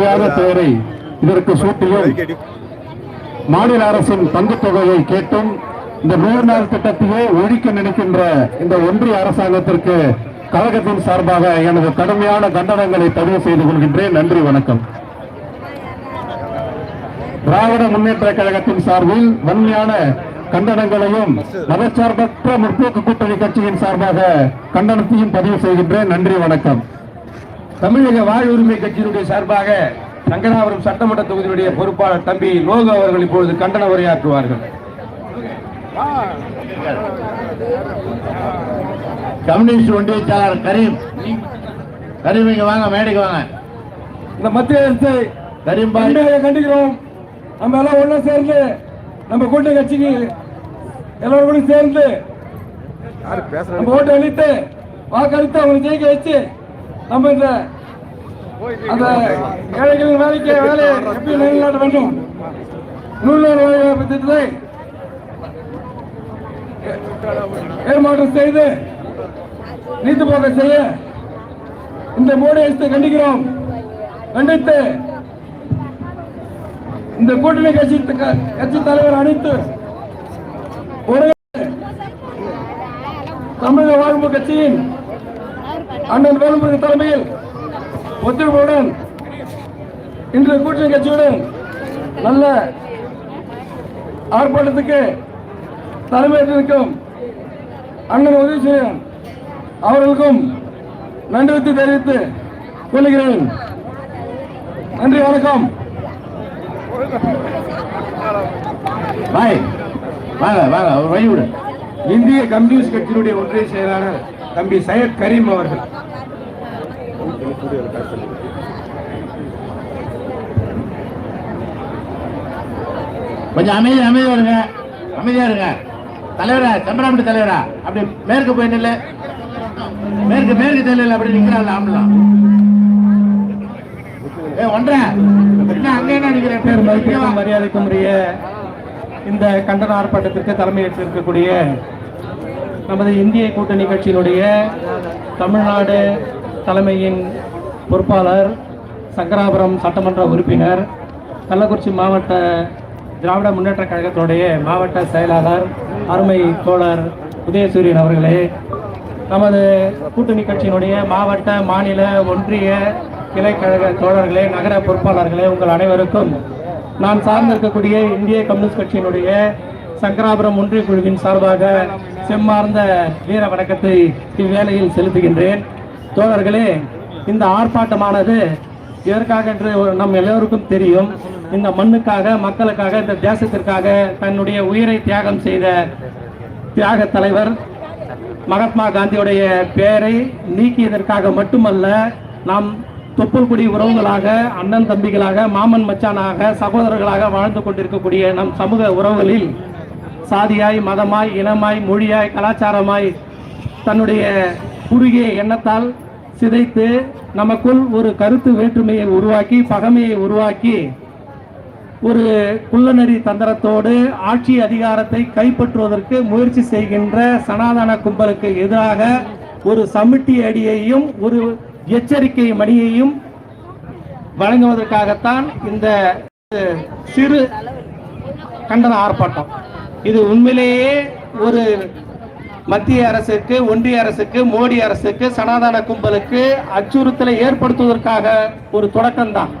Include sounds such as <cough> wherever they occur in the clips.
பெயரை இதற்கு சூட்டியும் மாநில அரசின் தொகையை கேட்டும் இந்த நூறு நாள் திட்டத்தையே ஒழிக்க நினைக்கின்ற இந்த ஒன்றிய அரசாங்கத்திற்கு கழகத்தின் சார்பாக எனது கடுமையான கண்டனங்களை பதிவு செய்து கொள்கின்றேன். நன்றி வணக்கம். திராவிட முன்னேற்ற கழகத்தின் சார்பில் வன்மையான கண்டனங்களையும் மதச்சார்பற்ற முற்போக்கு கூட்டணி கட்சியின் சார்பாக கண்டனத்தையும் பதிவு செய்கின்றேன். நன்றி வணக்கம். தமிழக வாழ்வுரிமை கட்சியினுடைய சார்பாக சங்கராபுரம் சட்டமன்ற தொகுதியினுடைய பொறுப்பாளர் தம்பி லோகு அவர்கள் இப்பொழுது கண்டன உரையாற்றுவார்கள். கம்யூனிஸ்ட் ஒன்றிய செயலாளர் கரீம். கரீம் இங்க வாங்க மேடைக்கு வாங்க. இந்த மத்திய அரசை கரீம் கண்டிக்கிறோம். நம்ம எல்லாம் ஒண்ணா சேர்ந்து நம்ம கூட்டணி கட்சிக்கு எல்லாரும் சேர்ந்து நம்ம ஓட்டு அளித்து வாக்களித்து அவங்களை ஜெயிக்க வச்சு நம்ம இந்த அந்த ஏழைகளின் வேலைக்கு வேலையை எப்படி நிலைநாட்ட வேண்டும்? நூறு நாள் வேலை திட்டத்தை ஏற்பாடு செய்து நீத்து போக செய்ய இந்த மோடி அரசை கண்டிக்கிறோம். கண்டித்து இந்த கூட்டணி கட்சி கட்சி தலைவர் அனைத்து ஒரே தமிழக வாழ்வு கட்சியின் அண்ணன் வேலுமுருகன் தலைமையில் ஒத்துழைப்புடன் இன்று கூட்டணி கட்சியுடன் நல்ல ஆர்ப்பாட்டத்துக்கு தலைமையேற்றிருக்கும் அண்ணன் உதயசூரியன் அவர்களுக்கும் நன்றி தெரிவித்து கொள்கிறேன். நன்றி வணக்கம். பாய் வாங்க வாங்க அவர் வழிவிடு இந்திய கம்யூனிஸ்ட் கட்சியினுடைய ஒன்றிய செயலாளர் தம்பி சையத் கரீம் அவர்கள். கொஞ்சம் அமைதி அமைதியா இருங்க. அமைதியா இருங்க. தலைவரா சம்பராமணி தலைவரா. அப்படி மேற்கு போய் நில்லு. மேற்கு மேற்கு தெரியல அப்படி நிக்கிறாள் ஆம்பலாம் ஏ ஒன்றரை. என்ன அங்க என்ன மதிப்பிற்கும் மரியாதைக்கும் உரிய இந்த கண்டன ஆர்ப்பாட்டத்திற்கு தலைமையேற்றிருக்கக்கூடிய நமது இந்திய கூட்டணி கட்சியினுடைய தமிழ்நாடு தலைமையின் பொறுப்பாளர் சங்கராபுரம் சட்டமன்ற உறுப்பினர் கள்ளக்குறிச்சி மாவட்ட திராவிட முன்னேற்ற கழகத்தினுடைய மாவட்ட செயலாளர் அருமை தோழர் உதயசூரியன் அவர்களே நமது கூட்டணி கட்சியினுடைய மாவட்ட மாநில ஒன்றிய கிளைக்கழக தோழர்களே நகர பொறுப்பாளர்களே உங்கள் அனைவருக்கும் நான் சார்ந்திருக்கக்கூடிய இந்திய கம்யூனிஸ்ட் கட்சியினுடைய சங்கராபுரம் ஒன்றிய குழுவின் சார்பாக செம்மார்ந்த வீர வணக்கத்தை இவ்வேளையில் செலுத்துகின்றேன். தோழர்களே இந்த ஆர்ப்பாட்டமானது எதற்காக என்று நம் எல்லோருக்கும் தெரியும். இந்த மண்ணுக்காக மக்களுக்காக இந்த தேசத்திற்காக தன்னுடைய உயிரை தியாகம் செய்த தியாக தலைவர் மகாத்மா காந்தியுடைய பெயரை நீக்கியதற்காக மட்டுமல்ல நாம் தொப்புள்குடி உறவுகளாக அண்ணன் தம்பிகளாக மாமன் மச்சானாக சகோதரர்களாக வாழ்ந்து கொண்டிருக்கக்கூடிய நம் சமூக உறவுகளில் சாதியாய் மதமாய் இனமாய் மொழியாய் கலாச்சாரமாய் தன்னுடைய குறுகிய எண்ணத்தால் சிதைத்து நமக்குள் ஒரு கருத்து வேற்றுமையை உருவாக்கி பகமையை உருவாக்கி ஒரு குள்ளநெறி தந்திரத்தோடு ஆட்சி அதிகாரத்தை கைப்பற்றுவதற்கு முயற்சி செய்கின்ற சனாதன கும்பலுக்கு எதிராக ஒரு சமிட்டி அடியையும் ஒரு எச்சரிக்கை மணியையும் வழங்குவதற்காகத்தான் இந்த சிறு கண்டன ஆர்ப்பாட்டம். இது உண்மையிலேயே ஒரு மத்திய அரசுக்கு ஒன்றிய அரசுக்கு மோடி அரசுக்கு சனாதன கும்பலுக்கு அச்சுறுத்தலை ஏற்படுத்துவதற்காக ஒரு தொடக்கம்தான்.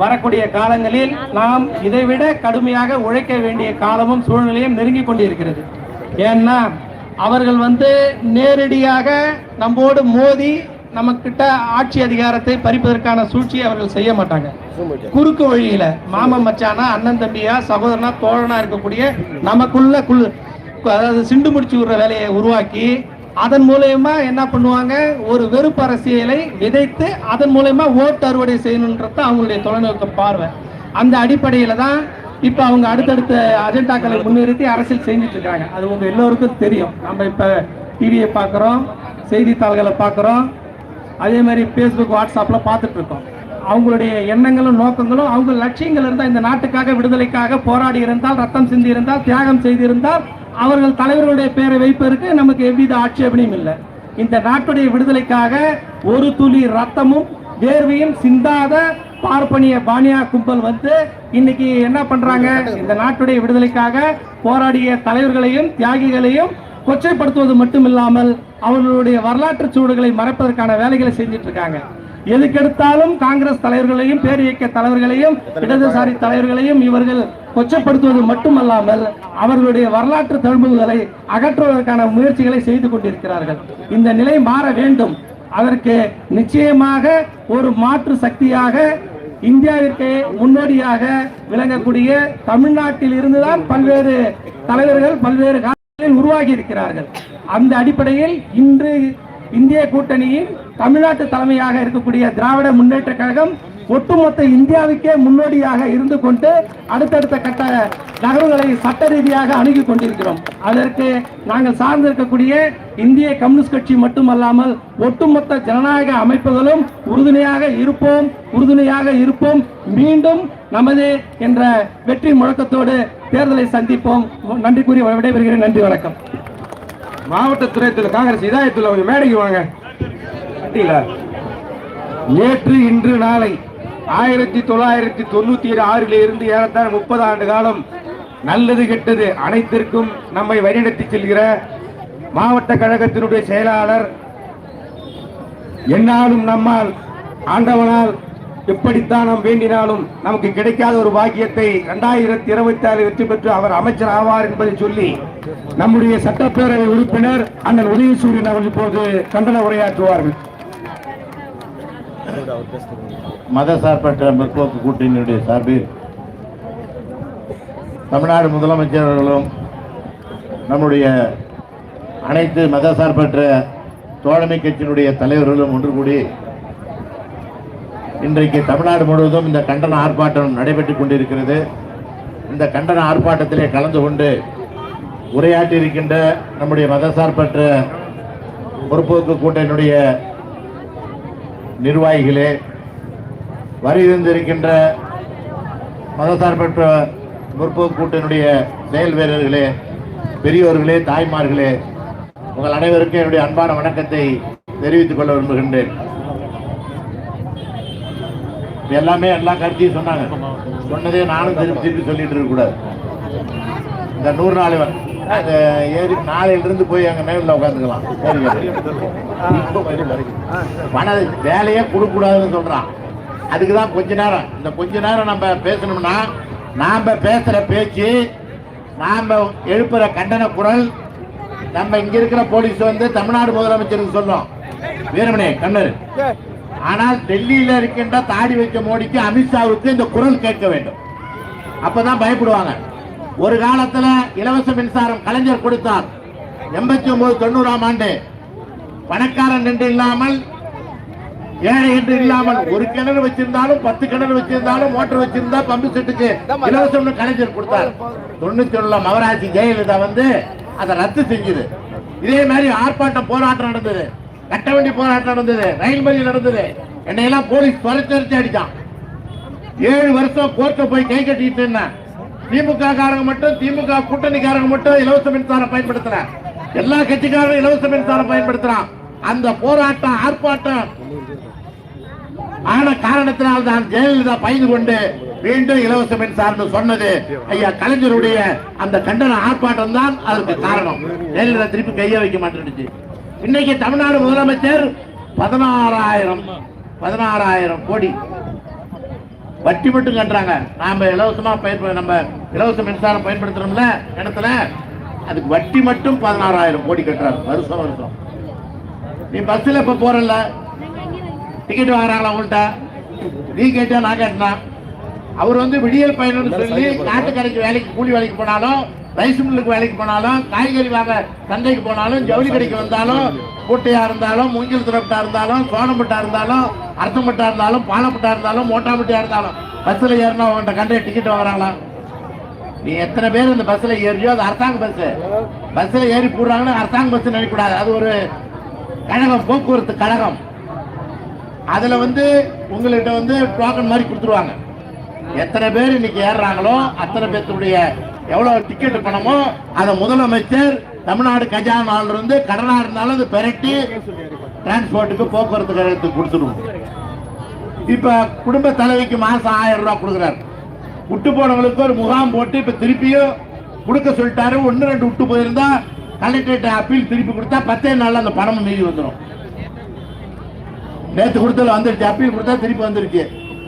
வரக்கூடிய காலங்களில் நாம் இதைவிட கடுமையாக உழைக்க வேண்டிய காலமும் சூழ்நிலையும் நெருங்கி கொண்டிருக்கிறது. ஏன்னா அவர்கள் வந்து நேரடியாக நம்மோடு மோதி நம்மக்கிட்ட ஆட்சி அதிகாரத்தை பறிப்பதற்கான சூழ்ச்சியை அவர்கள் செய்ய மாட்டாங்க. குறுக்கு வழியில மாமன் மச்சானா அண்ணன் தம்பியா சகோதரனா தோழனா இருக்கக்கூடிய நமக்குள்ள குழு அதாவது சிண்டு முடிச்சு விடுற வேலையை உருவாக்கி அதன் மூலயமா என்ன பண்ணுவாங்க? ஒரு வெறுப்பு அரசியலை விதைத்து அதன் மூலயமா ஓட்டு அறுவடை செய்யணுன்றது அவங்களுடைய தொலைநோக்க பார்வை. அந்த அடிப்படையில தான் இப்போ அவங்க அடுத்தடுத்த அஜெண்டாக்களை முன்னிறுத்தி அரசியல் செஞ்சுட்டு இருக்காங்க. அது உங்க எல்லோருக்கும் தெரியும். நம்ம இப்போ டிவியை பார்க்குறோம் செய்தித்தாள்களை பார்க்குறோம். அதே மாதிரி ஃபேஸ்புக் வாட்ஸ்அப்பில் பார்த்துட்டு இருக்கோம். அவங்களுடைய எண்ணங்களும் நோக்கங்களும் அவங்க லட்சியங்கள் இருந்தால் இந்த நாட்டுக்காக விடுதலைக்காக போராடி இருந்தால் ரத்தம் சிந்தி இருந்தால் தியாகம் செய்திருந்தால் அவர்கள் தலைவர்களுடைய பெயரை வைப்பதற்கு நமக்கு எவ்வித ஆட்சேபனையும் இல்லை. இந்த நாட்டுடைய விடுதலைக்காக ஒரு துளி ரத்தமும் வேர்வையும் சிந்தாத பார்ப்பனிய பானியா கும்பல் வந்து இன்னைக்கு என்ன பண்றாங்க? இந்த நாட்டுடைய விடுதலைக்காக போராடிய தலைவர்களையும் தியாகிகளையும் கொச்சைப்படுத்துவது மட்டுமில்லாமல் அவர்களுடைய வரலாற்று சூடுகளை மறைப்பதற்கான வேலைகளை செஞ்சுட்டு இருக்காங்க. எதுக்கெடுத்தாலும் காங்கிரஸ் தலைவர்களையும் பேரியக்க தலைவர்களையும் இடதுசாரி தலைவர்களையும் இவர்கள் கொச்சப்படுத்துவது மட்டுமல்லாமல் அவர்களுடைய வரலாற்று தழும்புகளை அகற்றுவதற்கான முயற்சிகளை செய்து கொண்டிருக்கிறார்கள். இந்த நிலை மாற வேண்டும். அதற்கு நிச்சயமாக ஒரு மாற்று சக்தியாக இந்தியாவிற்கு முன்னோடியாக விளங்கக்கூடிய தமிழ்நாட்டில் இருந்துதான் பல்வேறு தலைவர்கள் பல்வேறு காலங்களில் உருவாகி இருக்கிறார்கள். அந்த அடிப்படையில் இன்று இந்திய கூட்டணியின் தமிழ்நாட்டு தலைமையாக இருக்கக்கூடிய திராவிட முன்னேற்ற கழகம் ஒட்டுமொத்த இந்தியாவுக்கே முன்னோடியாக இருந்து கொண்டு அடுத்தடுத்த கட்ட நகர்வுகளை சட்ட ரீதியாக அணுகி கொண்டிருக்கிறோம். அதற்கு நாங்கள் சார்ந்திருக்கக்கூடிய இந்திய கம்யூனிஸ்ட் கட்சி மட்டுமல்லாமல் ஒட்டுமொத்த ஜனநாயக அமைப்புகளும் உறுதுணையாக இருப்போம் உறுதுணையாக இருப்போம். மீண்டும் நமது என்ற வெற்றி முழக்கத்தோடு தேர்தலை சந்திப்போம். நன்றி கூறி விடைபெறுகிறேன். நன்றி வணக்கம். மாவட்ட துறையத்தில் காங்கிரஸ் இதாயத்தில் மேடைக்கு வாங்க. நேற்று இன்று நாளை ஆயிரத்தி தொள்ளாயிரத்தி தொண்ணூத்தி ஆறில் இருந்து ஏறத்தாழ முப்பது ஆண்டு காலம் நல்லது கெட்டது அனைத்திற்கும் நம்மை வழிநடத்தி செல்கிற மாவட்ட கழகத்தினுடைய செயலாளர் என்னாலும் நம்மால் ஆண்டவனால் எப்படித்தான் நாம் வேண்டினாலும் நமக்கு கிடைக்காத ஒரு பாக்கியத்தை இரண்டாயிரத்தி இருபத்தி ஆறு வெற்றி பெற்று அவர் அமைச்சர் ஆவார் என்பதை சொல்லி நம்முடைய சட்டப்பேரவை உறுப்பினர் அண்ணன் உதயசூரியன் அவர்கள் இப்போது கண்டன உரையாற்றுவார்கள். மதசார்பற்ற முற்போக்கு கூட்டணியினுடைய சார்பில் தமிழ்நாடு முதலமைச்சர்களும் நம்முடைய அனைத்து மதசார்பற்ற தோழமை கட்சியினுடைய தலைவர்களும் ஒன்று கூடி இன்றைக்கு தமிழ்நாடு முழுவதும் இந்த கண்டன ஆர்ப்பாட்டம் நடைபெற்றுக் கொண்டிருக்கிறது. இந்த கண்டன ஆர்ப்பாட்டத்திலே கலந்து கொண்டு உரையாற்றி இருக்கின்ற நம்முடைய மதசார்பற்ற முற்போக்கு கூட்டணியுடைய நிர்வாகிகளே வருகின்றிருக்கின்ற மதசார்பற்ற முற்போக்கு கூட்டணியுடைய செயல் வீரர்களே பெரியோர்களே தாய்மார்களே உங்கள் அனைவருக்கும் என்னுடைய அன்பான வணக்கத்தை தெரிவித்துக் கொள்ள விரும்புகின்றேன். எல்லாமே எல்லா கருத்தையும் சொன்னாங்க. சொன்னதே நானும் திருப்பி திருப்பி சொல்லிட்டு இருக்க கூடாது. இந்த நூறு நாள் அந்த ஏறி நாளையிலிருந்து போய் அங்க நேரில் உட்காந்துக்கலாம் வேலையே கொடுக்க கூடாதுன்னு சொல்றான். அதுக்கு தான் கொஞ்ச நேரம். இந்த கொஞ்ச நேரம் நம்ம பேசணும்னா நாம் பேசுகிற பேச்சு நாம் எழுப்புகிற கண்டன குரல் நம்ம இங்க இருக்கிற போலீஸ் வந்து தமிழ்நாடு முதலமைச்சருக்கு சொல்லும். வீரமணி கண்ணர். ஆனால் டெல்லியில் இருக்கின்ற தாடி வைக்க மோடிக்கு அமித்ஷாவுக்கு இந்த குரல் கேட்க வேண்டும். அப்பதான் பயப்படுவாங்க. ஒரு காலத்தில் இலவச மின்சாரம் கலைஞர் கொடுத்தார். எண்பத்தி ஒன்பது தொண்ணூறாம் ஆண்டு. பணக்காரன் என்று இல்லாமல் ஏழை என்று இல்லாமல் ஒரு கிணறு வச்சிருந்தாலும் பத்து கிணறு வச்சிருந்தாலும் மோட்டர் வச்சிருந்தா பம்பு செட்டுக்கு இலவசம்னு கலைஞர் கொடுத்தார். தொண்ணூத்தி ஒண்ணுல மகராஜி ஜெயலலிதா வந்து அதை ரத்து செஞ்சது. இதே மாதிரி ஆர்ப்பாட்டம் போராட்டம் நடந்தது. கட்டவண்டி போராட்டம் நடந்தது. ரயில் மறியல் நடந்தது. என்னையெல்லாம் போலீஸ் துரைச்சரிச்சு அடிச்சான். ஏழு வருஷம் கோர்ட்ல போய் கை கட்டிட்டு இருந்தேன். திமுக காரங்க மட்டும் திமுக கூட்டணிக்காரங்க மட்டும் இலவச மின்சாரம் பயன்படுத்தல. எல்லா கட்சிக்காரரும் இலவச மின்சாரம் பயன்படுத்துறான். அந்த போராட்டம் ஆர்ப்பாட்டம். ஆன காரணத்தினால் தான் ஜெயலலிதா பயந்து கொண்டு மீண்டும் இலவச மின்சாரம் சொன்னது. ஐயா கலைஞருடைய அந்த கண்டன ஆர்ப்பாட்டம் தான் அதற்கு காரணம். ஜெயலலிதா திருப்பி கைய வைக்க மாட்டேன்னுச்சு. இன்னைக்கு தமிழ்நாடு முதலமைச்சர் பதினாறாயிரம் பதினாறாயிரம் கோடி. வட்டி மட்டும் கட்டுறாங்க. நாம இலவசமா பயன்ப நம்ம இலவச மின்சாரம் பயன்படுத்துறோம்ல இடத்துல அதுக்கு வட்டி மட்டும் பதினாறாயிரம் கோடி கட்டுறாரு. வருஷம் வருஷம். நீ பஸ்ல இப்ப போறல டிக்கெட் வாங்குறாங்களா உங்கள்கிட்ட நீ கேட்டா நான் கேட்டனா? அவர் வந்து விடியல் பயணம்னு சொல்லி நாட்டுக்கடைக்கு வேலைக்கு கூலி வேலைக்கு போனாலும் ரைஸ் மில்லுக்கு வேலைக்கு போனாலும் காய்கறி வாங்க சந்தைக்கு போனாலும் ஜவுளி கடைக்கு வந்தாலும் கூட்டையா இருந்தாலும் மூங்கில் துறப்பட்டா இருந்தாலும் சோனம்பட்டா இருந்தாலும் அர்த்தம்பட்டா இருந்தாலும் பாலப்பட்டா இருந்தாலும் மோட்டாம்பட்டியா இருந்தாலும் பஸ்ல ஏறினா உங்கள்கிட்ட கண்டே டிக்கெட் வாங்குறாங்களா? நீ எத்தனை பேர் இந்த பஸ்ல ஏறியோ அது அரசாங்க பஸ் பஸ்ல ஏறி போடுறாங்கன்னு அரசாங்க பஸ் நினைக்கக்கூடாது. அது ஒரு கழகம் போக்குவரத்து கழகம். அதுல வந்து உங்கள்கிட்ட வந்து டோக்கன் மாதிரி கொடுத்துருவாங்க. எத்தனை பேர் இன்னைக்கு ஏறுறாங்களோ அத்தனை பேர்த்துடைய எவ்வளவு டிக்கெட் பணமோ அதை முதலமைச்சர் தமிழ்நாடு கஜானால இருந்து கடனா இருந்தாலும் அது பெரட்டி டிரான்ஸ்போர்ட்டுக்கு போக்குவரத்து கழகத்துக்கு கொடுத்துருவோம். இப்ப குடும்ப தலைவிக்கு மாசம் ஆயிரம் ரூபாய் கொடுக்குறாரு. விட்டு போனவங்களுக்கு ஒரு முகாம் போட்டு இப்ப திருப்பியும் கொடுக்க சொல்லிட்டாரு. ஒன்னு ரெண்டு விட்டு போயிருந்தா கலெக்டரேட் அப்பீல் திருப்பி கொடுத்தா பத்தே நாளில் அந்த பணமும் மீறி வந்துடும் நேற்று கொடுத்தல வந்துருச்சு அப்பீல் கொடுத்தா திருப்பி வந்துருச்சு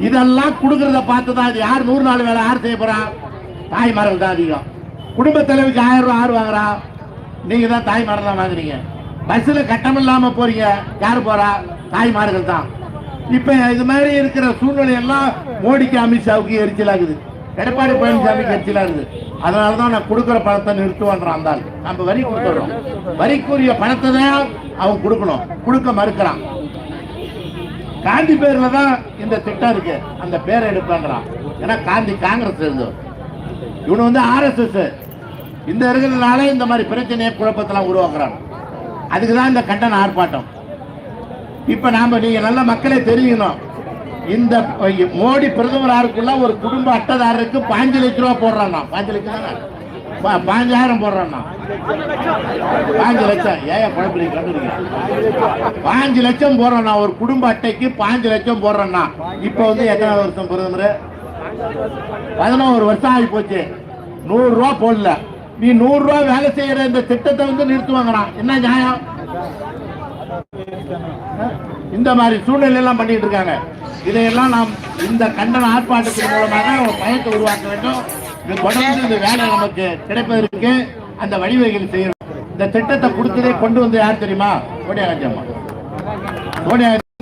இதெல்லாம் கொடுக்கறத பார்த்து தான் இது யார் நூறு நாள் வேலை யார் செய்ய போறா? தாய்மார்கள் தான் அதிகம். குடும்ப தலைவிக்கு ஆயிரம் ரூபா ஆறு வாங்குறா? நீங்க தான் தாய்மார்கள் தான் வாங்குறீங்க பஸ்ஸில் கட்டம் இல்லாம போறீங்க யார் போறா? தாய்மார்கள் தான். இப்ப இது மாதிரி இருக்கிற சூழ்நிலை எல்லாம் மோடிக்கு அமித்ஷாவுக்கு எரிச்சலாகுது. எடப்பாடி பழனிசாமி கட்சியில இருந்து. அதனால தான் நான் கொடுக்குற பணத்தை நிறுத்துவான்றான் அந்த நம்ம வரி கொடுத்துறோம் வரிக்குரிய பணத்தை தான் அவன் கொடுக்கணும். கொடுக்க மறுக்கிறான். காந்தி பேர்ல தான் இந்த திட்டம் இருக்கு. அந்த பேரை எடுப்பான்றான். ஏன்னா காந்தி காங்கிரஸ் இருந்தவர் இவனு வந்து ஆர்எஸ்எஸ் இந்த இருக்கிறதுனால இந்த மாதிரி பிரச்சனையை குழப்பத்தெல்லாம் உருவாக்குறான். அதுக்கு தான் இந்த கண்டன ஆர்ப்பாட்டம். இப்போ நாம நீங்க நல்ல மக்களே தெரியணும் இந்த மோடி பிரதமராருக்குள்ள ஒரு குடும்ப அட்டைதாரருக்கு பாஞ்சு லட்ச ரூபா போடுறான் பாஞ்சு லட்சம் தானே? பா- பாஞ்சாயிரம் போடுறான் பாஞ்சு லட்சம். ஏன் குழப்பம் கண்டுபிடிக்க பாஞ்சு லட்சம் போடுறேன்னா ஒரு குடும்ப அட்டைக்கு பாஞ்சு லட்சம் போடுறேன்னா? இப்ப வந்து எத்தனை வருஷம் பிரதமர்? பதினோரு வருஷம் ஆகி போச்சு. நூறு ரூபா போடல. நீ நூறு ரூபா வேலை செய்யற இந்த திட்டத்தை வந்து நிறுத்துவாங்கண்ணா என்ன நியாயம்? இந்த மாதிரி சூழ்நிலை எல்லாம் பண்ணிட்டு இருக்காங்க. இதையெல்லாம் நாம் இந்த கண்டன ஆர்ப்பாட்டத்தின் மூலமாக ஒரு பயத்தை உருவாக்க வேண்டும். இது தொடர்ந்து இந்த வேலை நமக்கு கிடைப்பதற்கு அந்த வழிவகைகள் செய்யணும். இந்த திட்டத்தை கொடுத்ததே கொண்டு வந்து யார் தெரியுமா? கோடி காந்தி அம்மா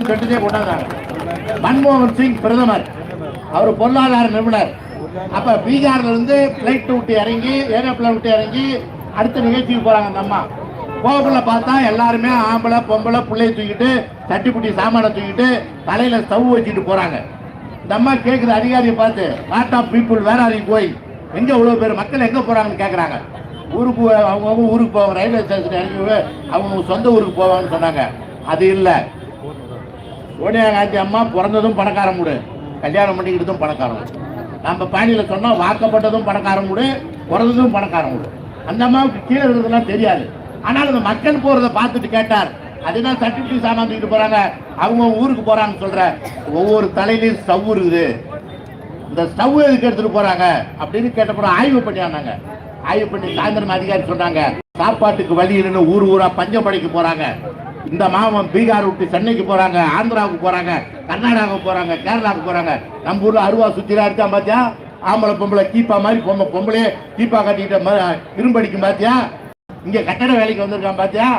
திட்டத்தையே கொண்டாந்தாங்க மன்மோகன் சிங் பிரதமர். அவர் பொருளாதார நிபுணர். அப்ப பீகார்ல இருந்து பிளைட் விட்டு இறங்கி ஏரோப்ளேன் விட்டு இறங்கி அடுத்த நிகழ்ச்சிக்கு போறாங்க அந்த அம்மா. கோபுல பார்த்தா எல்லாருமே ஆம்பளை பொம்பளை பிள்ளைய தூக்கிட்டு தட்டிப்புட்டி சாமானை தூக்கிட்டு தலையில ஸ்டவ் வச்சுட்டு போறாங்க. இந்த அம்மா கேட்குற அதிகாரியை பார்த்து வாட் ஆஃப் பீப்புள் வேற ஆர் கோயில் எங்க இவ்வளவு பேர்? மக்கள் எங்க போறாங்கன்னு கேட்குறாங்க ஊருக்கு அவங்கவுங்க ஊருக்கு போவாங்க. ரயில்வே ஸ்டேஷன் இறங்கி அவங்க சொந்த ஊருக்கு போவாங்கன்னு சொன்னாங்க. அது இல்லை. சோனியா காந்தி அம்மா பிறந்ததும் பணக்கார மூடு. கல்யாணம் பண்ணிக்கிட்டதும் பணக்காரம் நம்ம பாணியில் சொன்னால் வாக்கப்பட்டதும் பணக்காரம் மூடு பிறந்ததும் பணக்காரம் மூடு. அந்த அம்மாவுக்கு கீழே இருக்கிறதுலாம் தெரியாது. ஆனால் அந்த மக்கள் போறதை பார்த்துட்டு கேட்டார். அதுதான் சர்டிபிகேட் சாமான் தூக்கிட்டு போறாங்க. அவங்க ஊருக்கு போறாங்கன்னு சொல்ற. ஒவ்வொரு தலையிலையும் ஸ்டவ் இருக்குது. இந்த ஸ்டவ் எதுக்கு எடுத்துட்டு போறாங்க? அப்படின்னு கேட்டப்பறம் ஆய்வு பண்ணி ஆனாங்க ஆய்வு பண்ணி சாயந்தரம் அதிகாரி சொன்னாங்க சாப்பாட்டுக்கு வழி இல்லைன்னு ஊர் ஊரா பஞ்சம் படைக்க போறாங்க. இந்த மாமன் பீகார் விட்டு சென்னைக்கு போறாங்க ஆந்திராவுக்கு போறாங்க கர்நாடகாவுக்கு போறாங்க கேரளாவுக்கு போறாங்க. நம்ம ஊர்ல அருவா சுத்திரா இருக்கான் பாத்தியா? ஆம்பளை பொம்பளை கீப்பா மாதிரி பொம்பளை பொம்பளையே கீப்பா கட்டிக்கிட்ட இரும்படிக்கும் பாத்தியா? இங்க கட்டட வேலைக்கு வந்திருக்கான் பாத்தியா?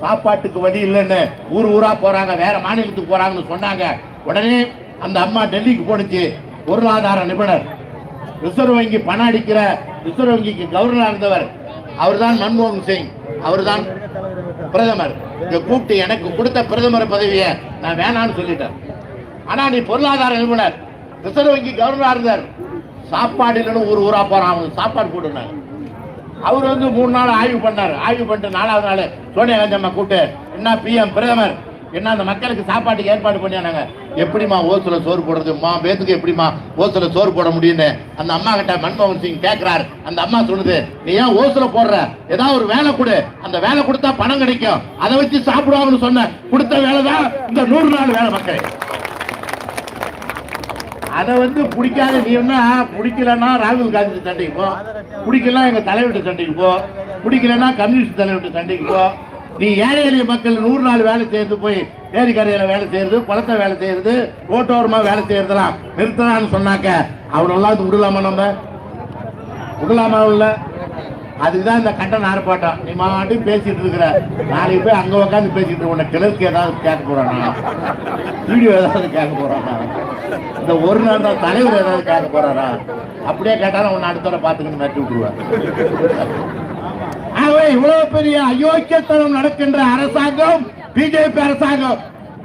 சாப்பாட்டுக்கு வழி இல்லைன்னு ஊர் ஊரா போறாங்க வேற மாநிலத்துக்கு போறாங்கன்னு சொன்னாங்க. உடனே அந்த அம்மா டெல்லிக்கு போனுச்சு பொருளாதார நிபுணர். ரிசர்வ் வங்கி பணம் அடிக்கிற ரிசர்வ் வங்கிக்கு கவர்னராக இருந்தவர் அவர்தான் மன்மோகன் சிங் அவர்தான் பிரதமர். இதை கூப்பிட்டு எனக்கு கொடுத்த பிரதமர் பதவியை நான் வேணான்னு சொல்லிட்டேன். ஆனால் நீ பொருளாதார நிபுணர் ரிசர்வ் வங்கி கவர்னராக இருந்தார். சாப்பாடு இல்லைன்னு ஊர் ஊரா போறான் அவனுக்கு சாப்பாடு போட்டுனாங்க அவர் வந்து மூணு நாள் ஆய்வு பண்ணார். ஆய்வு பண்ணிட்டு நாலாவது நாள் சோனியா காந்தி அம்மா கூப்பிட்டு என்ன பிஎம் பிரதமர் என்ன அந்த மக்களுக்கு சாப்பாட்டுக்கு ஏற்பாடு பண்ணியானாங்க? எப்படிம்மா ஓசுல சோறு போடுறது? மா பேத்துக்கு எப்படிம்மா ஓசுல சோறு போட முடியும்னு? அந்த அம்மா கிட்ட மன்மோகன் சிங் கேட்கிறார் அந்த அம்மா சொல்லுது நீ ஏன் ஓசுல போடுற? ஏதாவது ஒரு வேலை கொடு. அந்த வேலை கொடுத்தா பணம் கிடைக்கும். அதை வச்சு சாப்பிடுவாங்கன்னு சொன்ன கொடுத்த வேலை தான் இந்த நூறு நாள் வேலை மக்கள். அதை வந்து பிடிக்காத நீ என்ன? பிடிக்கலன்னா ராகுல் காந்தி சண்டைக்கு போ. பிடிக்கலாம் எங்கள் தலைவர்கிட்ட சண்டைக்கு போ. பிடிக்கலன்னா கம்யூனிஸ்ட் தலைவர்கிட்ட சண்டைக்கு போ. நீ ஏழை எளிய மக்கள் நூறு நாள் வேலை செய்யறது போய் ஏரிக்கரையில வேலை செய்யறது குளத்தை வேலை செய்யறது ஓட்டோரமாக வேலை செய்யறதெல்லாம் நிறுத்தலாம்னு சொன்னாக்க அவனெல்லாம் விடலாமா நம்ம? விடலாமா இல்லை. அதுக்குதான் இந்த கண்டன ஆர்ப்பாட்டம். நீ மாட்டி பேசிட்டு இருக்கிற. நாளைக்கு போய் அங்க உட்காந்து பேசிட்டு உன்னை கிழக்கு ஏதாவது கேட்க போறானா? வீடியோ ஏதாவது கேட்க போறானா? இந்த ஒரு நாள் தான் தலைவர் ஏதாவது கேட்க போறாரா? அப்படியே கேட்டாலும் உன்னை அடுத்த தடவை பார்த்துக்கணும் நட்டி விட்டுருவார். ஆகவே இவ்வளவு பெரிய அயோக்கியத்தனம் நடக்கின்ற அரசாங்கம் பிஜேபி அரசாங்கம்.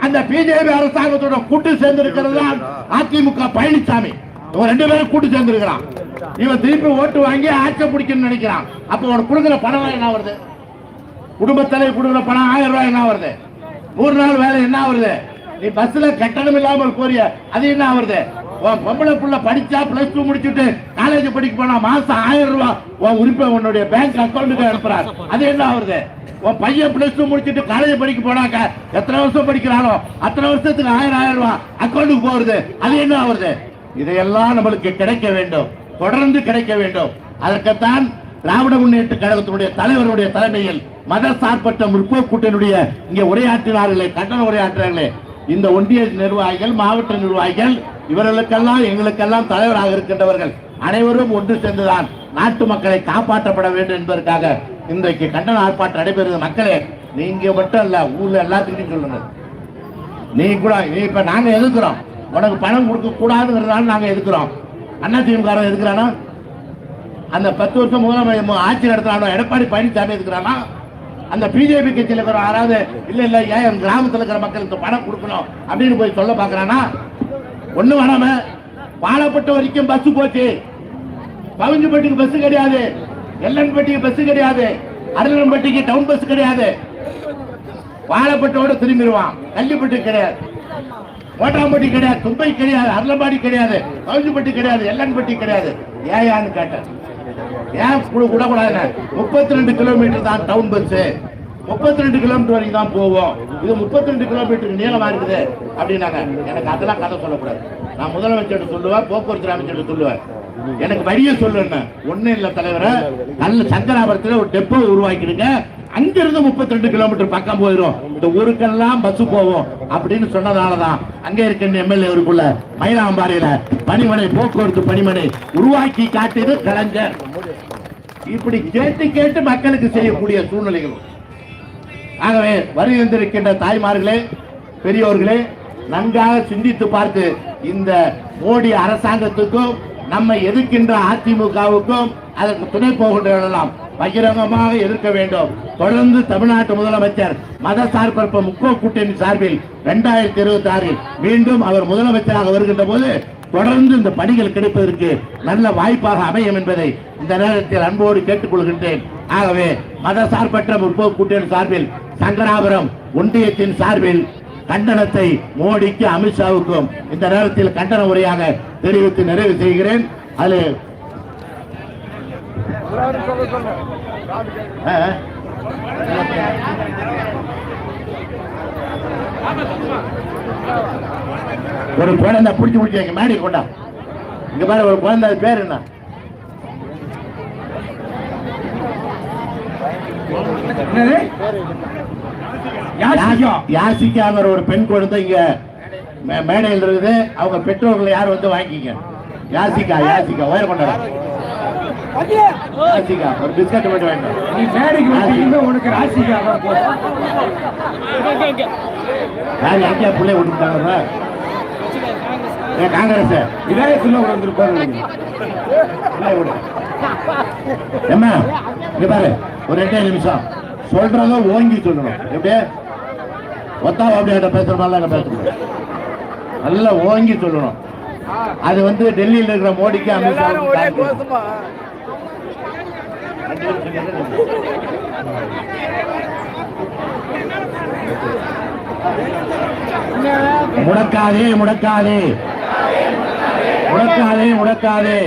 அந்த பிஜேபி அரசாங்கத்தோட கூட்டு சேர்ந்திருக்கிறது தான் அதிமுக பழனிசாமி இவன் ரெண்டு பேரும் கூட்டு சேர்ந்திருக்கிறான். இவன் திருப்பி ஓட்டு வாங்கி ஆட்சை பிடிக்கணும்னு நினைக்கிறான். அப்ப உனக்கு கொடுக்குற பணம் என்ன வருது குடும்பத்தலை கொடுக்குற பணம் ஆயிரம் ரூபாய் என்ன வருது நூறு நாள் வேலை என்ன வருது நீ பஸ்ல கட்டணம் இல்லாமல் போறிய அது என்ன வருது உன் பொம்பளை புள்ள படிச்சா பிளஸ் டூ முடிச்சுட்டு காலேஜ் படிக்க போனா மாசம் ஆயிரம் ரூபாய் உன் உறுப்பை உன்னுடைய பேங்க் அக்கௌண்ட்டுக்கு அனுப்புறாரு அது என்ன வருது உன் பையன் பிளஸ் டூ முடிச்சுட்டு காலேஜ் படிக்க போனாக்க எத்தனை வருஷம் படிக்கிறானோ அத்தனை வருஷத்துக்கு ஆயிரம் ஆயிரம் ரூபாய் அக்கௌண்ட்டுக்கு போறது அது என்ன ஆகுறது? இதையெல்லாம் நம்மளுக்கு கிடைக்க வேண்டும். தொடர்ந்து கிடைக்க வேண்டும். அதற்குத்தான் திராவிட முன்னேற்ற கழகத்தினுடைய தலைவருடைய தலைமையில் மத சார்பற்ற முற்போக்கு கூட்டணியுடைய இங்கே உரையாற்றினார்களே கண்டன உரையாற்றினார்களே இந்த ஒன்றிய நிர்வாகிகள் மாவட்ட நிர்வாகிகள் இவர்களுக்கெல்லாம் எங்களுக்கெல்லாம் தலைவராக இருக்கின்றவர்கள் அனைவரும் ஒன்று சேர்ந்துதான் நாட்டு மக்களை காப்பாற்றப்பட வேண்டும் என்பதற்காக இன்றைக்கு கண்டன ஆர்ப்பாட்டம் நடைபெறுது மக்களே நீங்க மட்டும் இல்ல ஊர்ல எல்லாத்துக்கிட்டையும் சொல்லுங்க. நீ கூட நீ இப்ப நாங்க எதுக்குறோம் உனக்கு பணம் கொடுக்க கூடாதுங்கிறதால நாங்க எதுக்குறோம் அண்ணா திமுக எதுக்குறானா? அந்த பத்து வருஷம் முதலமைச்சர் ஆட்சி நடத்துறானோ எடப்பாடி பழனிசாமி எதுக்குறானா? அந்த பிஜேபி கட்சியில் இருக்கிற யாராவது இல்ல இல்ல ஏன் என் கிராமத்தில் இருக்கிற மக்களுக்கு பணம் கொடுக்கணும் அப்படின்னு போய் சொல்ல பாக்குறானா? ஒண்ணு வேணாம பாலப்பட்ட வரைக்கும் பஸ் போச்சு. பவுஞ்சிப்பட்டிக்கு பஸ் கிடையாது. எல்லன்பட்டிக்கு பஸ் கிடையாது. அருளம்பட்டிக்கு டவுன் பஸ் கிடையாது. வாழப்பட்டோட திரும்பிடுவான். கள்ளிப்பட்டு கிடையாது. கோட்டாம்பட்டி கிடையாது தும்பை கிடையாது அரளம்பாடி கிடையாது கவுஞ்சிப்பட்டி கிடையாது எல்லன்பட்டி கிடையாது. ஏயான்னு கேட்டேன். ஏன் கூட விடக்கூடாது முப்பத்தி ரெண்டு கிலோமீட்டர் தான் டவுன் பஸ் முப்பத்தி ரெண்டு கிலோமீட்டர் வரைக்கும் தான் போவோம். இது முப்பத்தி ரெண்டு கிலோமீட்டருக்கு நீளமா இருக்குது அப்படின்னாங்க. எனக்கு அதெல்லாம் கதை சொல்லக்கூடாது. நான் முதலமைச்சர் சொல்லுவேன் போக்குவரத்து அமைச்சர் சொல்லுவேன். எனக்கு வரிய சொல்லுன்னு ஒன்றும் இல்ல தலைவரை. நல்ல சங்கராபுரத்தில் ஒரு டெப்போ உருவாக்கிடுங்க. அங்கிருந்து முப்பத்தி ரெண்டு கிலோமீட்டர் பக்கம் போயிடும் இந்த ஊருக்கெல்லாம் பஸ் போவோம் அப்படின்னு சொன்னதாலதான் அங்க இருக்கின்ற எம்எல்ஏ இருக்குள்ள மயிலாம்பாறையில பணிமனை போக்குவரத்து பணிமனை உருவாக்கி காட்டியது கலைஞர். இப்படி கேட்டு கேட்டு மக்களுக்கு செய்யக்கூடிய சூழ்நிலைகள். ஆகவே வருகின்றிருக்கின்ற தாய்மார்களே பெரியோர்களே நன்றாக சிந்தித்து பார்த்து இந்த மோடி அரசாங்கத்துக்கும் நம்மை எதிர்க்கின்ற அதிமுகவுக்கும் அதற்கு துணை போகின்றவர்களெல்லாம் பகிரங்கமாக எதிர்க்க வேண்டும். தொடர்ந்து தமிழ்நாட்டு முதலமைச்சர் மத சார்பற்ப முக்கோ கூட்டணி சார்பில் இரண்டாயிரத்தி இருபத்தி ஆறில் மீண்டும் அவர் முதலமைச்சராக வருகின்ற போது தொடர்ந்து இந்த பணிகள் கிடைப்பதற்கு நல்ல வாய்ப்பாக அமையும் என்பதை இந்த நேரத்தில் அன்போடு கேட்டுக்கொள்கின்றேன் ஆகவே மத சார்பற்ற முற்போக்கு கூட்டணி சார்பில் சங்கராபுரம் ஒன்றியத்தின் சார்பில் கண்டனத்தை மோடிக்கு அமித்ஷாவுக்கும் இந்த நேரத்தில் கண்டன உரையாக தெரிவித்து நிறைவு செய்கிறேன். அதில் ஒரு குழந்தை பிடிச்சி பிடிச்சி எங்க மேடி கொண்டா. இங்க பாரு ஒரு குழந்தை பேர் என்ன? என்னது? யாசிகா. யாசிக்காங்கிற ஒரு பெண் குழந்தை இங்க மே- மேடையில் இருக்குது. அவங்க பெற்றோர்கள் யார் வந்து வாங்கிக்க யாசிகா யாசிகா உயர கொண்டாட யாசிகா ஒரு பிஸ்கட் மட்டும் வேண்டும். நீ மேடைக்கு வந்தீங்கன்னா உனக்கு ராசிகா தான் போதும். யார் எங்கேயா பிள்ளை விட்டுட்டாங்க ஏன் காங்கிரஸ். வந்திருப்பாரு பிள்ளை விடு. ஏம்மா இங்க பாரு ஒரு ரெண்டே நிமிஷம். சொல்றத ஓங்கி சொல்லணும். எப்படி ஒத்தா அப்படியாட்ட பேசுற மாதிரிலாம் பேசணும் நல்லா ஓங்கி சொல்லணும். அது வந்து டெல்லியில் இருக்கிற மோடிக்கு அமித்ஷா முடக்காதே முடக்காதே. முடக்காதே முடக்காதே.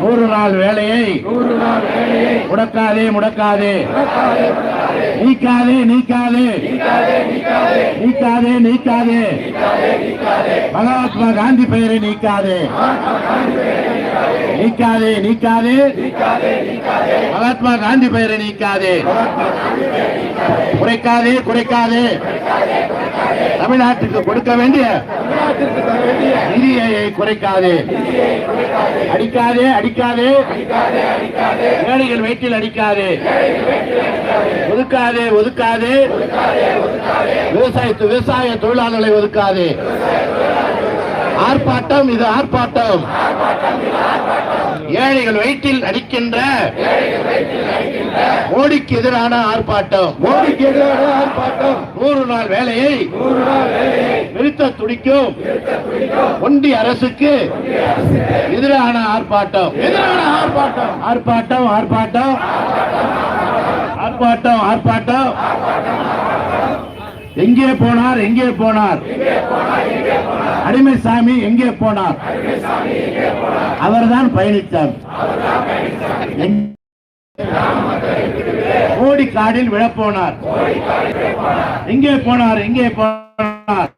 நூறு நாள் வேலையை நூறு நாள் வேலையை முடக்காதே முடக்காதே. நீக்காதே நீக்காதே. நீக்காதே நீக்காதே. மகாத்மா காந்தி பெயரை நீக்காதே. நீக்காதே. நீக்காதே மகாத்மா காந்தி பெயரை நீக்காதே. குறைக்காதே குறைக்காதே. தமிழ்நாட்டுக்கு கொடுக்க வேண்டிய நிதியை குறைக்காதே. அடிக்காதே அடிக்காதே. ஏழைகள் வயிற்றில் அடிக்காதே. ஒதுக்காதே ஒதுக்காதே. விவசாயத்து விவசாய தொழிலாளர்களை ஒதுக்காதே. ஆர்ப்பாட்டம் இது ஆர்ப்பாட்டம். ஏழைகள் வயிற்றில் அடிக்கின்ற மோடிக்கு எதிரான ஆர்ப்பாட்டம். மோடிக்கு எதிரான ஆர்ப்பாட்டம். நூறு நாள் வேலையை நூறு நாள் வேலையை நிறுத்த துடிக்கும். ஒன்றிய அரசுக்கு எதிரான ஆர்ப்பாட்டம். எதிரான ஆர்ப்பாட்டம். ஆர்ப்பாட்டம் ஆர்ப்பாட்டம். ஆர்ப்பாட்டம் ஆர்ப்பாட்டம். எங்கே போனார் எங்கே போனார்? அடிமை சாமி எங்கே போனார்? அவர்தான் பயணித்தார். எங்க- கோடி காடில் விழப்போனார். எங்கே போனார் எங்கே போனார்?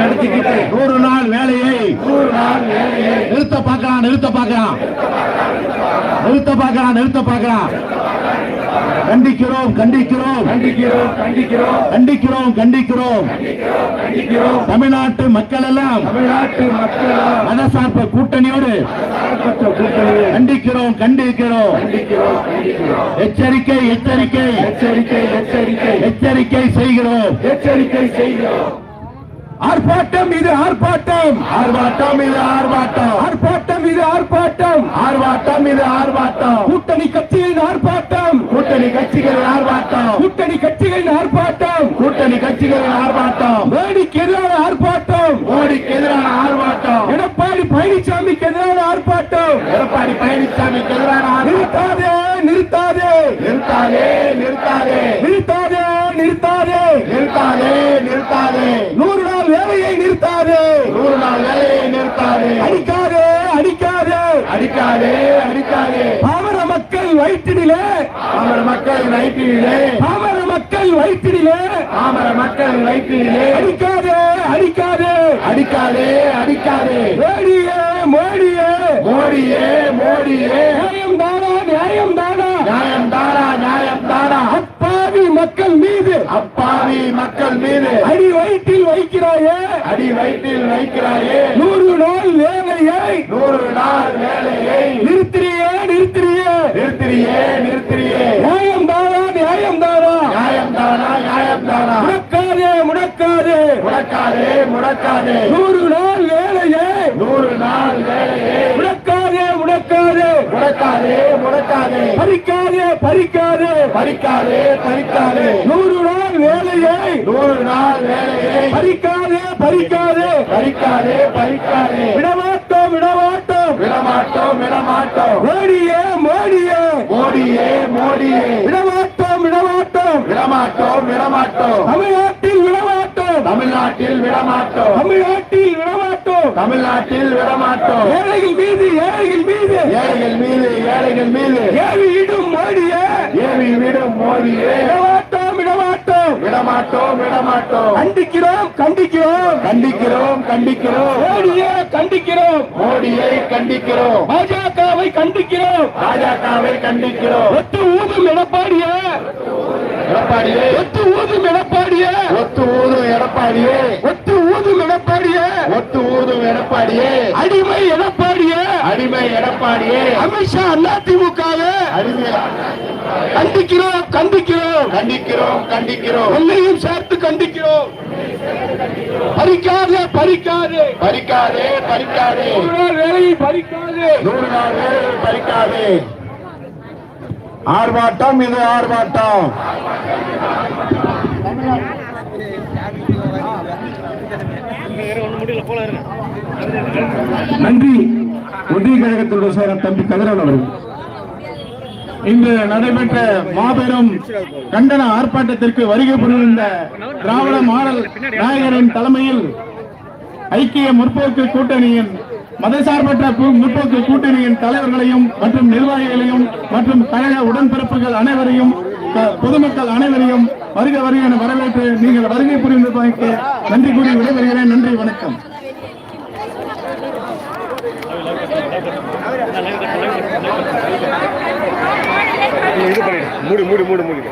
நடத்திக்கிட்டு நூறு நாள் வேலையை. நிறுத்த பார்க்கலாம் நிறுத்த பார்க்கலாம் நிறுத்த பார்க்கலாம் நிறுத்த பார்க்கலாம் கண்டிக்கிறோம் கண்டிக்கிறோம். கண்டிக்கிறோம் கண்டிக்கிறோம். கண்டிக்கிறோம் கண்டிக்கிறோம் கண்டிக்கிறோம் தமிழ்நாட்டு மக்கள் எல்லாம் தமிழ்நாட்டு மக்களால் மதசார்ப கூட்டணியோடு கண்டிக்கிறோம் கண்டிக்கிறோம். எச்சரிக்கை எச்சரிக்கை. எச்சரிக்கை எச்சரிக்கை எச்சரிக்கை செய்கிறோம் எச்சரிக்கை செய்கிறோம். ஆர்ப்பாட்டம் இது ஆர்ப்பாட்டம். ஆர்ப்பாட்டம் இது ஆர்ப்பாட்டம். ஆர்ப்பாட்டம் இது ஆர்ப்பாட்டம். ஆர்ப்பாட்டம் இது ஆர்ப்பாட்டம். கூட்டணி கட்சிகளின் ஆர்ப்பாட்டம். கூட்டணி கட்சிகளின் ஆர்ப்பாட்டம். கூட்டணி கட்சிகளின் ஆர்ப்பாட்டம். கூட்டணி கட்சிகளின் ஆர்ப்பாட்டம். மோடிக்கு எதிரான ஆர்ப்பாட்டம். மோடிக்கு எதிரான ஆர்ப்பாட்டம். எடப்பாடி பழனிசாமிக்கு எதிரான ஆர்ப்பாட்டம். எடப்பாடி பழனிசாமிக்கு எதிரான நிறுத்தாதே நிறுத்தாதே. நிறுத்தாதே நிறுத்தாதே. நிறுத்தாதே. நிறுத்தாதே. நிறுத்தாதே நிறுத்தாதே. நூறு நாள் வேலையை நிறுத்தாதே. நூறு நாள் வேலையை நிறுத்தாதே. அடிக்காதே அடிக்காதே. அடிக்காதே அடிக்காதே. பாமர மக்கள் வயிற்றினிலே. பாமர மக்கள் வயிற்றிலே பாமர மக்கள் வயிற்றினிலே. பாமர மக்கள் வயிற்றிலே அடிக்காதே அடிக்காதே. அடிக்காதே அடிக்காதே. மோடியே மோடியே. மோடியே மோடியே. நியாயம் தானா நியாயம் தானா. நியாயம் தானா நியாயம் தானா. அப்பாவி மக்கள் மீது. அப்பாவி மக்கள் மீது. அடி வயிற்றில் வைக்கிறாயே. அடி வயிற்றில் வைக்கிறாயே. நூறு நாள் வேலையை. நூறு நாள் வேலையை. நிறுத்திரியே நிறுத்திரியே. நிறுத்திரியே நிறுத்திரியே. நியாயம் தானா நியாயம் தானா? நியாயம் தானா நியாயம் தானா? முடக்காதே முடக்காதே. முடக்காதே முடக்காதே. நூறு நாள் வேலையை நூறு நாள் வேலையை முடக்காதே முடக்காதே முடக்காதே முடக்காதே. பறிக்காதே பறிக்காதே. பறிக்காதே பறிக்காதே. நூறு நாள் வேலையை நூறு நாள் வேலையை பறிக்காதே பறிக்காதே. பறிக்காதே பறிக்காதே. விடமாட்டோம் விடமாட்டோம். விடமாட்டோம் விடமாட்டோம். மோடியே மோடியே. மோடியே மோடியே. விடமாட்டோம் விடமாட்டோம். விடமாட்டோம் விடமாட்டோம். தமிழ்நாட்டில் விடமாட்டோம். தமிழ்நாட்டில் விடமாட்டோம். தமிழ்நாட்டில் விடமாட்டோம் தமிழ்நாட்டில் விடமாட்டோம். ஏழைகள் மீது ஏழைகள் மீது. ஏழைகள் மீது ஏழைகள் மீது. ஏவிடும் மோடியே. ஏவி விடும் மோடியே. விடமாட்டோம் விடமாட்டோம் விடமாட்டோம். கண்டிக்கிறோம் கண்டிக்கிறோம். கண்டிக்கிறோம் கண்டிக்கிறோம். மோடியே கண்டிக்கிறோம். மோடியை கண்டிக்கிறோம். பாஜகவை கண்டிக்கிறோம். பாஜகவை கண்டிக்கிறோம். ஒத்து ஊதும் எடப்பாடியே. எடப்பாடியே. ஒத்து ஊதும் எடப்பாடியே. ஒத்து ஊதும் எடப்பாடியே. ஒத்து ஊதும் எடப்பாடியே. ஒத்து ஊதும் எடப்பாடியே. அடிமை எடப்பாடியே. அடிமை எடப்பாடியே. அமித்ஷா அதிமுகவே. அடிமை கண்டிக்கிறோம் கண்டிக்கிறோம். கண்டிக்கிறோம் கண்டிக்கிறோம். என்னையும் சேர்த்து கண்டிக்கிறோம். பறிக்காதே பறிக்காதே. பறிக்காதே பறிக்காதே. நாள் வேலையை பறிக்காதே. நூறு நாள் வேலையை பறிக்காதே. ஆர்ப்பாட்டம் இது ஆர்ப்பாட்டம். நன்றி. ஒன்றிய கழகத்தினுடைய செயலர் தம்பி கதிரவன் அவர்கள். இன்று நடைபெற்ற மாபெரும் கண்டன ஆர்ப்பாட்டத்திற்கு வருகை புரிந்த திராவிட மாடல் நாயகரின் தலைமையில் ஐக்கிய முற்போக்கு கூட்டணியின் மதசார்பற்ற முற்போக்கு கூட்டணியின் தலைவர்களையும் மற்றும் நிர்வாகிகளையும் மற்றும் கழக உடன்பிறப்புகள் அனைவரையும் பொதுமக்கள் அனைவரையும் வருக வருக என வரவேற்று நீங்கள் வருகை புரிந்ததற்கு நன்றி கூறி விடைபெறுகிறேன். நன்றி வணக்கம். <laughs> இது பண்ணிடு மூடி மூடி மூடி மூடி.